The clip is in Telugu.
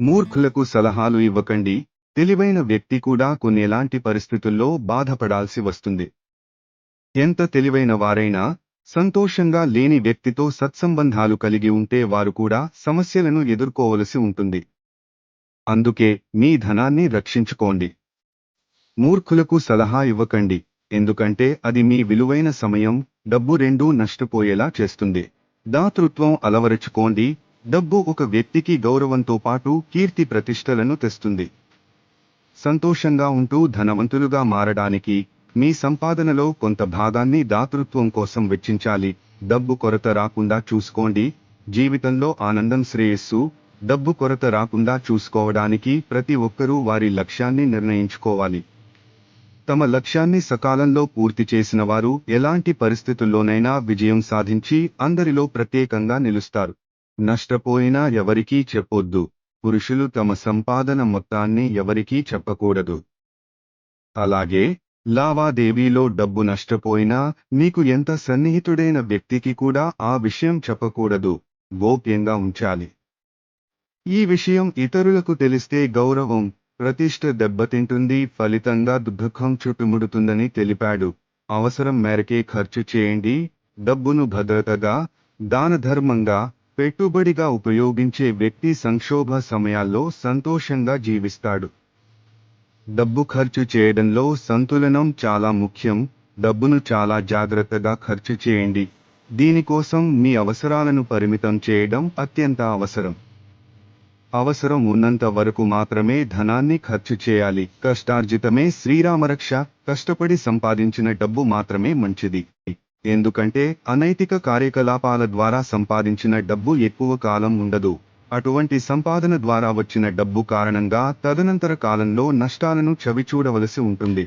మూర్ఖులకు సలహాలు ఇవ్వకండి. తెలివైన వ్యక్తి కూడా కొన్నేలాంటి పరిస్థితుల్లో బాధపడాల్సి వస్తుంది. ఎంత తెలివైన వారైనా సంతోషంగా లేని వ్యక్తితో సత్సంబంధాలు కలిగి ఉంటే వారు కూడా సమస్యలను ఎదుర్కోవలసి ఉంటుంది. అందుకే మీ ధనాన్ని రక్షించుకోండి. మూర్ఖులకు సలహా ఇవ్వకండి. ఎందుకంటే అది మీ విలువైన సమయం డబ్బు రెండూ నష్టపోయేలా చేస్తుంది. దాతృత్వం అలవరుచుకోండి. డబ్బు ఒక వ్యక్తికి గౌరవంతో పాటు కీర్తి ప్రతిష్టలను తెస్తుంది. సంతోషంగా ఉంటూ ధనవంతులుగా మారడానికి మీ సంపాదనలో కొంత భాగాన్ని దాతృత్వం కోసం వెచ్చించాలి. డబ్బు కొరత రాకుండా చూసుకోండి. జీవితంలో ఆనందం శ్రేయస్సు. డబ్బు కొరత రాకుండా చూసుకోవడానికి ప్రతి ఒక్కరూ వారి లక్ష్యాన్ని నిర్ణయించుకోవాలి. తమ లక్ష్యాన్ని సకాలంలో పూర్తి చేసిన వారు ఎలాంటి పరిస్థితుల్లోనైనా విజయం సాధించి అందరిలో ప్రత్యేకంగా నిలుస్తారు. నష్టపోయినా ఎవరికీ చెప్పొద్దు. పురుషులు తమ సంపాదన మొత్తాన్ని ఎవరికీ చెప్పకూడదు. అలాగే లావాదేవీలో డబ్బు నష్టపోయినా మీకు ఎంత సన్నిహితుడైన వ్యక్తికి కూడా ఆ విషయం చెప్పకూడదు. గోప్యంగా ఉంచాలి. ఈ విషయం ఇతరులకు తెలిస్తే గౌరవం ప్రతిష్ట దెబ్బతింటుంది ఫలితంగా దుఃఖం చుట్టుముడుతుందని తెలిపాడు. అవసరం మేరకే ఖర్చు చేయండి. డబ్బును భద్రతగా దానధర్మంగా పెట్టుబడిగా ఉపయోగించే వ్యక్తి సంక్షోభ సమయాల్లో సంతోషంగా జీవిస్తాడు. డబ్బు ఖర్చు చేయడంలో సంతులనం చాలా ముఖ్యం డబ్బును చాలా జాగ్రత్తగా ఖర్చు చేయండి. దీనికోసం మీ అవసరాలను పరిమితం చేయడం అత్యంత అవసరం. అవసరం ఉన్నంత వరకు మాత్రమే ధనాన్ని ఖర్చు చేయాలి. కష్టార్జితమే శ్రీరామరక్ష కష్టపడి సంపాదించిన డబ్బు మాత్రమే మంచిది. ఎందుకంటే అనైతిక కార్యకలాపాల ద్వారా సంపాదించిన డబ్బు ఎక్కువ కాలం ఉండదు. అటువంటి సంపాదన ద్వారా వచ్చిన డబ్బు కారణంగా తదనంతర కాలంలో నష్టాలను చవిచూడవలసి ఉంటుంది.